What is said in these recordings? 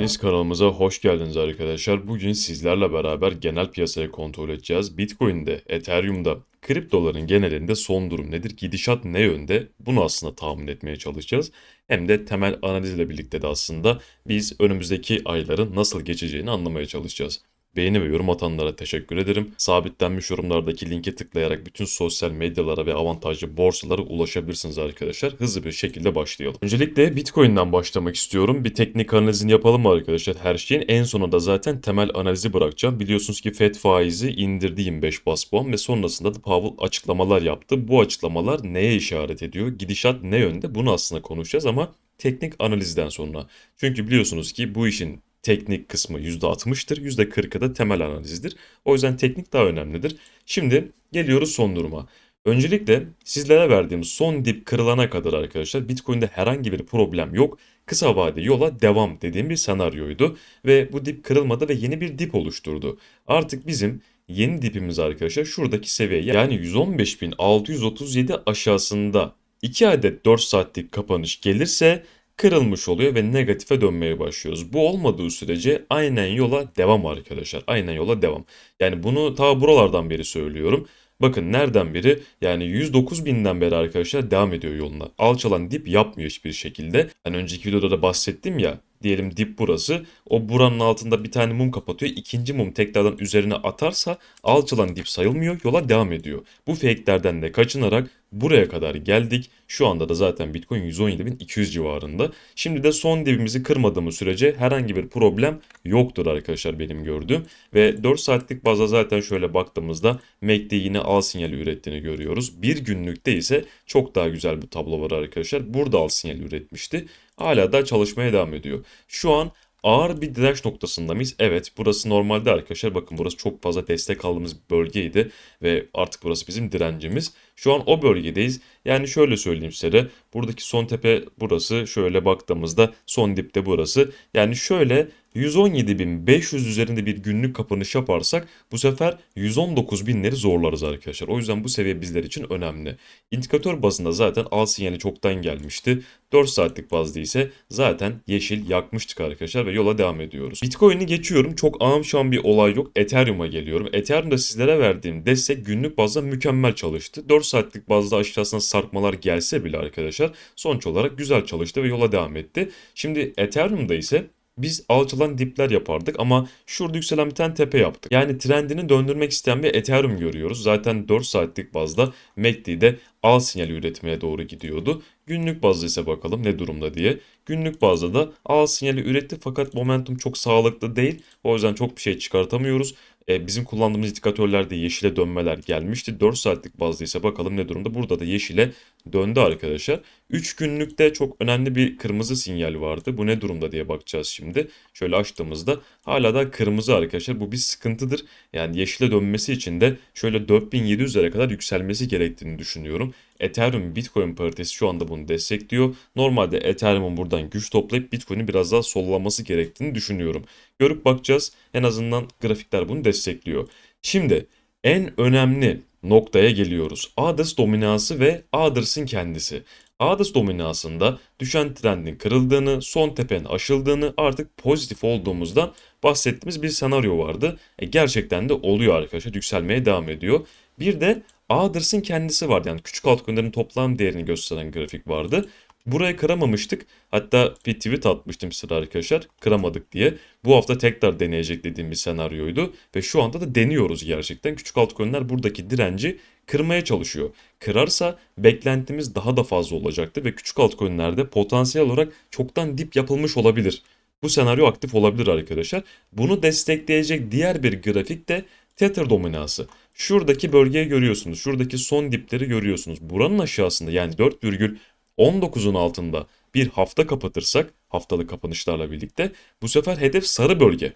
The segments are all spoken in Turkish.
Hepiniz kanalımıza hoş geldiniz arkadaşlar. Bugün sizlerle beraber genel piyasayı kontrol edeceğiz. Bitcoin'de, Ethereum'da, kriptoların genelinde son durum nedir? Gidişat ne yönde? Bunu aslında tahmin etmeye çalışacağız. Hem de temel analizle birlikte de aslında biz önümüzdeki ayların nasıl geçeceğini anlamaya çalışacağız. Beğeni ve yorum atanlara teşekkür ederim. Sabitlenmiş yorumlardaki linke tıklayarak bütün sosyal medyalara ve avantajlı borsalara ulaşabilirsiniz arkadaşlar. Hızlı bir şekilde başlayalım. Öncelikle Bitcoin'den başlamak istiyorum. Bir teknik analizini yapalım mı arkadaşlar her şeyin. En sonunda zaten temel analizi bırakacağım. Biliyorsunuz ki FED faizi indirdi 25 bas puan ve sonrasında da Powell açıklamalar yaptı. Bu açıklamalar neye işaret ediyor? Gidişat ne yönde? Bunu aslında konuşacağız ama teknik analizden sonra. Çünkü biliyorsunuz ki bu işin teknik kısmı %60'tır, %40'ı da temel analizdir. O yüzden teknik daha önemlidir. Şimdi geliyoruz son duruma. Öncelikle sizlere verdiğim son dip kırılana kadar arkadaşlar Bitcoin'de herhangi bir problem yok. Kısa vade yola devam dediğim bir senaryoydu ve bu dip kırılmadı ve yeni bir dip oluşturdu. Artık bizim yeni dipimiz arkadaşlar şuradaki seviye yani 115.637 aşağısında 2 adet 4 saatlik kapanış gelirse kırılmış oluyor ve negatife dönmeye başlıyoruz. Bu olmadığı sürece aynen yola devam arkadaşlar. Aynen yola devam. Yani bunu ta buralardan beri söylüyorum. Bakın nereden beri yani 109 binden beri arkadaşlar devam ediyor yoluna. Alçalan dip yapmıyor hiçbir şekilde. Hani önceki videoda da bahsettim ya diyelim dip burası. O buranın altında bir tane mum kapatıyor. İkinci mum tekrardan üzerine atarsa alçalan dip sayılmıyor. Yola devam ediyor. Bu fake'lerden de kaçınarak buraya kadar geldik. Şu anda da zaten Bitcoin 117.200 civarında. Şimdi de son dibimizi kırmadığımız sürece herhangi bir problem yoktur arkadaşlar benim gördüğüm. Ve 4 saatlik bazda zaten şöyle baktığımızda MACD yine al sinyali ürettiğini görüyoruz. Bir günlükte ise çok daha güzel bir tablo var arkadaşlar. Burada al sinyali üretmişti. Hala da çalışmaya devam ediyor. Şu an ağır bir direnç noktasında mıyız? Evet burası normalde arkadaşlar bakın burası çok fazla destek aldığımız bölgeydi ve artık burası bizim direncimiz. Şu an o bölgedeyiz. Yani şöyle söyleyeyim size buradaki son tepe burası şöyle baktığımızda son dipte burası. Yani şöyle 117.500 üzerinde bir günlük kapanış yaparsak bu sefer 119.000'leri zorlarız arkadaşlar. O yüzden bu seviye bizler için önemli. İndikatör bazında zaten al sinyali çoktan gelmişti. 4 saatlik bazda ise zaten yeşil yakmıştık arkadaşlar ve yola devam ediyoruz. Bitcoin'i geçiyorum. Çok ağım bir olay yok. Ethereum'a geliyorum. Ethereum'da sizlere verdiğim destek günlük bazda mükemmel çalıştı. 4 saatlik bazda aşağısına sarkmalar gelse bile arkadaşlar sonuç olarak güzel çalıştı ve yola devam etti. Şimdi Ethereum'da ise biz alçalan dipler yapardık ama şurada yükselen bir tane tepe yaptık. Yani trendini döndürmek isteyen bir Ethereum görüyoruz. Zaten 4 saatlik bazda MACD'de al sinyali üretmeye doğru gidiyordu. Günlük bazda ise bakalım ne durumda diye. Günlük bazda da al sinyali üretti fakat momentum çok sağlıklı değil. O yüzden çok bir şey çıkartamıyoruz. E, bizim kullandığımız indikatörlerde yeşile dönmeler gelmişti. 4 saatlik bazda ise bakalım ne durumda. Burada da yeşile döndü arkadaşlar. 3 günlükte çok önemli bir kırmızı sinyal vardı. Bu ne durumda diye bakacağız şimdi. Şöyle açtığımızda hala da kırmızı arkadaşlar. Bu bir sıkıntıdır. Yani yeşile dönmesi için de şöyle 4700'lere kadar yükselmesi gerektiğini düşünüyorum. Ethereum Bitcoin paritesi şu anda bunu destekliyor. Normalde Ethereum'un buradan güç toplayıp Bitcoin'i biraz daha sollaması gerektiğini düşünüyorum. Görüp bakacağız. En azından grafikler bunu destekliyor. Şimdi en önemli noktaya geliyoruz. Aders dominansı ve Aders'ın kendisi. Aders dominansında düşen trendin kırıldığını, son tepenin aşıldığını artık pozitif olduğumuzdan bahsettiğimiz bir senaryo vardı. E gerçekten de oluyor arkadaşlar. Yükselmeye devam ediyor. Bir de Aders'ın kendisi vardı. Yani küçük altcoin'lerin toplam değerini gösteren grafik vardı. Burayı kıramamıştık. Hatta bir tweet atmıştım size arkadaşlar. Kıramadık diye. Bu hafta tekrar deneyecek dediğim bir senaryoydu. Ve şu anda da deniyoruz gerçekten. Küçük altcoin'ler buradaki direnci kırmaya çalışıyor. Kırarsa beklentimiz daha da fazla olacaktır ve küçük altcoin'lerde potansiyel olarak çoktan dip yapılmış olabilir. Bu senaryo aktif olabilir arkadaşlar. Bunu destekleyecek diğer bir grafik de Tether dominansı. Şuradaki bölgeyi görüyorsunuz. Şuradaki son dipleri görüyorsunuz. Buranın aşağısında yani 4,19'un altında bir hafta kapatırsak haftalık kapanışlarla birlikte bu sefer hedef sarı bölge.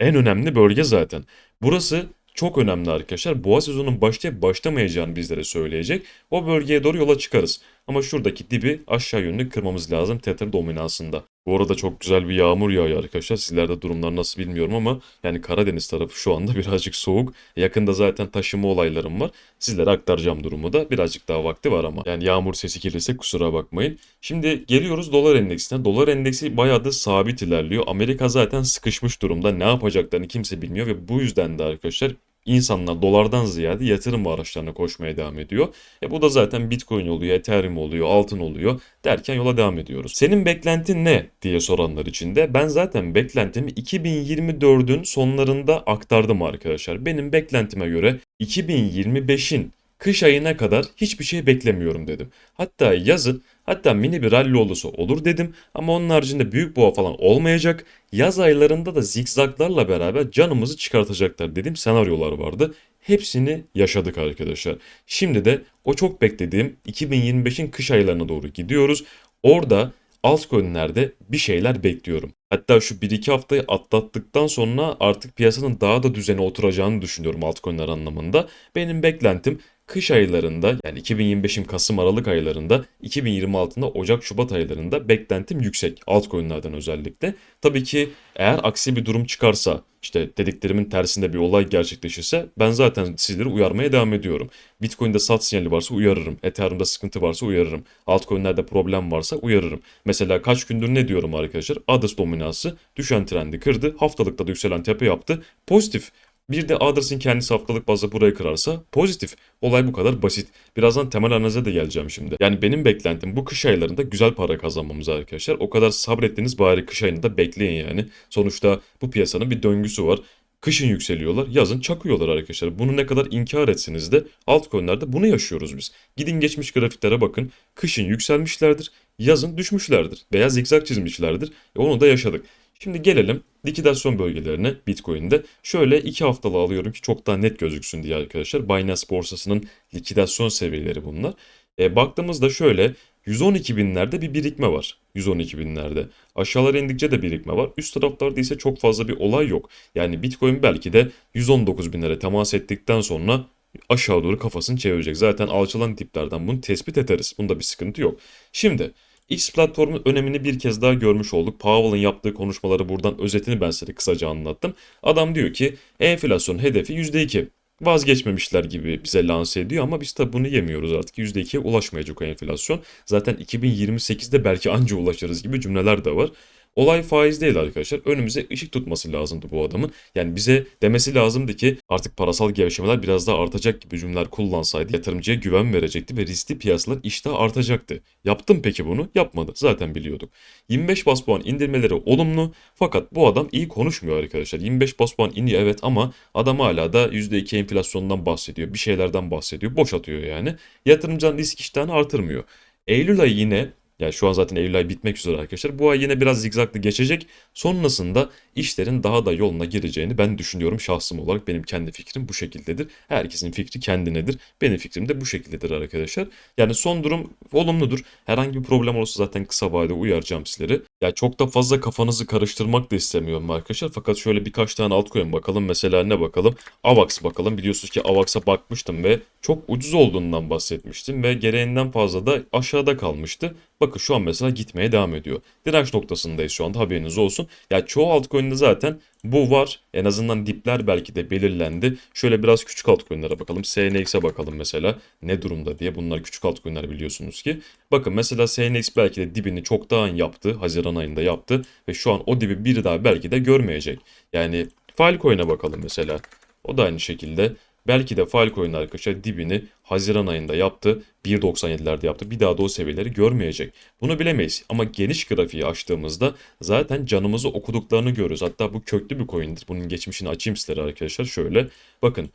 En önemli bölge zaten. Burası çok önemli arkadaşlar. Boğa sezonunun başlayıp başlamayacağını bizlere söyleyecek. O bölgeye doğru yola çıkarız. Ama şuradaki dibi aşağı yönlü kırmamız lazım Tether dominansında. Bu arada çok güzel bir yağmur yağıyor arkadaşlar. Sizlerde durumlar nasıl bilmiyorum ama yani Karadeniz tarafı şu anda birazcık soğuk. Yakında zaten taşıma olaylarım var. Sizlere aktaracağım durumu da. Birazcık daha vakti var ama. Yani yağmur sesi gelirse kusura bakmayın. Şimdi geliyoruz dolar endeksine. Dolar endeksi bayağı da sabit ilerliyor. Amerika zaten sıkışmış durumda. Ne yapacaklarını kimse bilmiyor ve bu yüzden de arkadaşlar insanlar dolardan ziyade yatırım araçlarına koşmaya devam ediyor. E bu da zaten Bitcoin oluyor, Ethereum oluyor, altın oluyor derken yola devam ediyoruz. Senin beklentin ne diye soranlar için de ben zaten beklentimi 2024'ün sonlarında aktardım arkadaşlar. Benim beklentime göre 2025'in kış ayına kadar hiçbir şey beklemiyorum dedim. Hatta yazın hatta mini bir rally olursa olur dedim ama onun haricinde büyük boğa falan olmayacak. Yaz aylarında da zikzaklarla beraber canımızı çıkartacaklar dediğim senaryolar vardı. Hepsini yaşadık arkadaşlar. Şimdi de o çok beklediğim 2025'in kış aylarına doğru gidiyoruz. Orada altcoin'lerde bir şeyler bekliyorum. Hatta şu 1-2 haftayı atlattıktan sonra artık piyasanın daha da düzene oturacağını düşünüyorum altcoin'ler anlamında. Benim beklentim kış aylarında yani 2025'in Kasım Aralık aylarında 2026'da Ocak Şubat aylarında beklentim yüksek altcoin'lerden özellikle. Tabii ki eğer aksi bir durum çıkarsa işte dediklerimin tersinde bir olay gerçekleşirse ben zaten sizleri uyarmaya devam ediyorum. Bitcoin'de sat sinyali varsa uyarırım. Ethereum'da sıkıntı varsa uyarırım. Altcoin'lerde problem varsa uyarırım. Mesela kaç gündür ne diyorum arkadaşlar? Adres dominansı düşen trendi kırdı. Haftalıkta da yükselen tepe yaptı. Pozitif. Bir de Adres'in kendisi haftalık bazda burayı kırarsa pozitif. Olay bu kadar basit. Birazdan temel analize de geleceğim şimdi. Yani benim beklentim bu kış aylarında güzel para kazanmamız arkadaşlar. O kadar sabrettiniz bari kış ayında bekleyin yani. Sonuçta bu piyasanın bir döngüsü var. Kışın yükseliyorlar, yazın çakıyorlar arkadaşlar. Bunu ne kadar inkar etseniz de altcoin'lerde bunu yaşıyoruz biz. Gidin geçmiş grafiklere bakın. Kışın yükselmişlerdir, yazın düşmüşlerdir veya zikzak çizmişlerdir. E onu da yaşadık. Şimdi gelelim likidasyon bölgelerine Bitcoin'de. Şöyle 2 haftalı alıyorum ki çok daha net gözüksün diye arkadaşlar. Binance borsasının likidasyon seviyeleri bunlar. E, baktığımızda şöyle 112 binlerde bir birikme var. 112 binlerde. Aşağılara indikçe de birikme var. Üst taraflarda ise çok fazla bir olay yok. Yani Bitcoin belki de 119 binlere temas ettikten sonra aşağı doğru kafasını çevirecek. Zaten alçalan diplerden bunu tespit ederiz. Bunda bir sıkıntı yok. Şimdi X platformun önemini bir kez daha görmüş olduk. Powell'ın yaptığı konuşmaları buradan özetini ben size kısaca anlattım. Adam diyor ki enflasyon hedefi %2 vazgeçmemişler gibi bize lanse ediyor ama biz tabi bunu yemiyoruz artık. %2'ye ulaşmayacak o enflasyon. Zaten 2028'de belki anca ulaşırız gibi cümleler de var. Olay faiz değil arkadaşlar. Önümüze ışık tutması lazımdı bu adamın. Yani bize demesi lazımdı ki artık parasal gevşemeler biraz daha artacak gibi cümleler kullansaydı yatırımcıya güven verecekti ve riskli piyasalar işte artacaktı. Yaptım peki bunu? Yapmadı. Zaten biliyorduk. 25 bas puan indirmeleri olumlu fakat bu adam iyi konuşmuyor arkadaşlar. 25 bas puan iniyor evet ama adam hala da %2 enflasyondan bahsediyor. Bir şeylerden bahsediyor. Boş atıyor yani. Yatırımcının risk iştahını artırmıyor. Eylül ayı yine yani şu an zaten Eylül ayı bitmek üzere arkadaşlar. Bu ay yine biraz zigzaglı geçecek. Sonrasında işlerin daha da yoluna gireceğini ben düşünüyorum şahsım olarak. Benim kendi fikrim bu şekildedir. Herkesin fikri kendinedir. Benim fikrim de bu şekildedir arkadaşlar. Yani son durum olumludur. Herhangi bir problem olursa zaten kısa vadede uyaracağım sizleri. Ya çok da fazla kafanızı karıştırmak da istemiyorum arkadaşlar. Fakat şöyle birkaç tane altcoin bakalım. Mesela ne bakalım? Avax bakalım. Biliyorsunuz ki Avax'a bakmıştım ve çok ucuz olduğundan bahsetmiştim ve gereğinden fazla da aşağıda kalmıştı. Bakın şu an mesela gitmeye devam ediyor. Direnç noktasındayız şu anda haberiniz olsun. Ya çoğu altcoin'de zaten bu var. En azından dipler belki de belirlendi. Şöyle biraz küçük altcoin'lere bakalım. SNX'e bakalım mesela. Ne durumda diye. Bunlar küçük altcoin'ler biliyorsunuz ki. Bakın mesela SNX belki de dibini çoktan yaptı. Haziran ayında yaptı. Ve şu an o dibi bir daha belki de görmeyecek. Yani Filecoin'e bakalım mesela. O da aynı şekilde Belki de Falco'nun arkadaşlar dibini Haziran ayında yaptı. 1.97'lerde yaptı. Bir daha da o seviyeleri görmeyecek. Bunu bilemeyiz. Ama geniş grafiği açtığımızda zaten canımızı okuduklarını görürüz. Hatta bu köklü bir coin'dir. Bunun geçmişini açayım sizlere arkadaşlar. Şöyle bakın.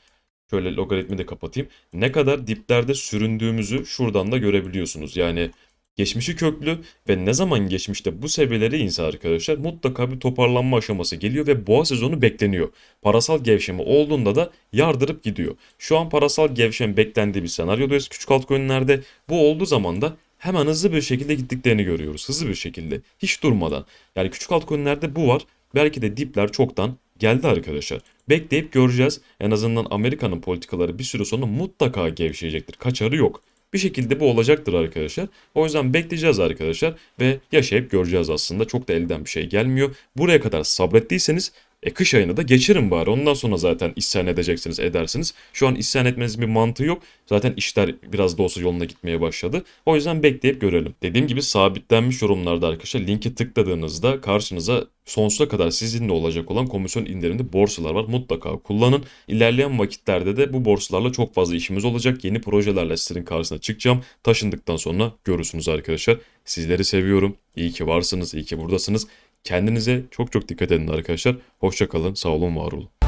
Şöyle logaritmi de kapatayım. Ne kadar diplerde süründüğümüzü şuradan da görebiliyorsunuz. Yani Geçmişi köklü ve ne zaman geçmişte bu seviyeleri inse arkadaşlar mutlaka bir toparlanma aşaması geliyor ve boğa sezonu bekleniyor. Parasal gevşeme olduğunda da yardırıp gidiyor. Şu an parasal gevşeme beklendiği bir senaryodayız küçük altcoin'lerde. Bu olduğu zaman da hemen hızlı bir şekilde gittiklerini görüyoruz. Hızlı bir şekilde. Hiç durmadan. Yani küçük altcoin'lerde bu var. Belki de dipler çoktan geldi arkadaşlar. Bekleyip göreceğiz. En azından Amerika'nın politikaları bir süre sonra mutlaka gevşeyecektir. Kaçarı yok. Bir şekilde bu olacaktır arkadaşlar. O yüzden bekleyeceğiz arkadaşlar ve yaşayıp göreceğiz aslında. Çok da elden bir şey gelmiyor. Buraya kadar sabrettiyseniz e kış ayını da geçirin bari. Ondan sonra zaten isyan edeceksiniz, edersiniz. Şu an isyan etmenizin bir mantığı yok. Zaten işler biraz da olsa yoluna gitmeye başladı. O yüzden bekleyip görelim. Dediğim gibi sabitlenmiş yorumlarda arkadaşlar linki tıkladığınızda karşınıza sonsuza kadar sizinle olacak olan komisyon indirimli borsalar var. Mutlaka kullanın. İlerleyen vakitlerde de bu borsalarla çok fazla işimiz olacak. Yeni projelerle sizlerin karşısına çıkacağım. Taşındıktan sonra görürsünüz arkadaşlar. Sizleri seviyorum. İyi ki varsınız, iyi ki buradasınız. Kendinize çok çok dikkat edin arkadaşlar. Hoşça kalın, sağ olun, var olun.